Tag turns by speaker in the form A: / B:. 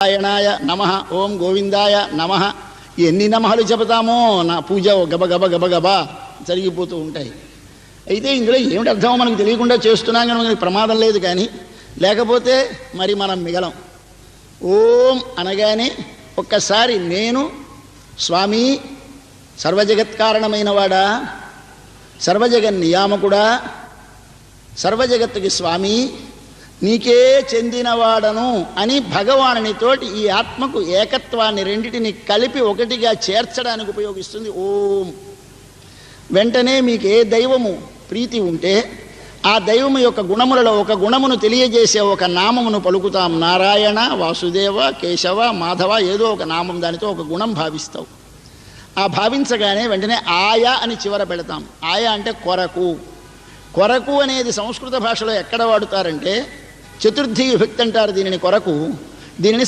A: నారాయణాయ నమ ఓం గోవిందాయ నమ. ఎన్ని నమహలు చెబుతామో నా పూజ గబ గబ గబ గబ జరిగిపోతూ ఉంటాయి. అయితే ఇందులో ఏమిటి అర్థమో మనకు తెలియకుండా చేస్తున్నాం కానీ మనకి ప్రమాదం లేదు కానీ లేకపోతే మరి మనం మిగలం. ఓం అనగానే ఒక్కసారి నేను స్వామి సర్వజగత్కారణమైన వాడా సర్వజగన్ నియామకుడా సర్వజగత్తుకి స్వామి నీకే చెందినవాడను అని భగవానునితోటి ఈ ఆత్మకు ఏకత్వాన్ని రెండిటిని కలిపి ఒకటిగా చేర్చడానికి ఉపయోగిస్తుంది. ఓం. వెంటనే మీకు ఏ దైవము ప్రీతి ఉంటే ఆ దైవము యొక్క గుణములలో ఒక గుణమును తెలియజేసే ఒక నామమును పలుకుతాం. నారాయణ వాసుదేవ కేశవ మాధవ ఏదో ఒక నామం దానితో ఒక గుణం భావిస్తావు. ఆ భావించగానే వెంటనే ఆయా అని చివర పెడతాం. ఆయా అంటే కొరకు. కొరకు అనేది సంస్కృత భాషలో ఎక్కడ వాడుతారంటే చతుర్థి విభక్తి అంటారు దీనిని కొరకు. దీనిని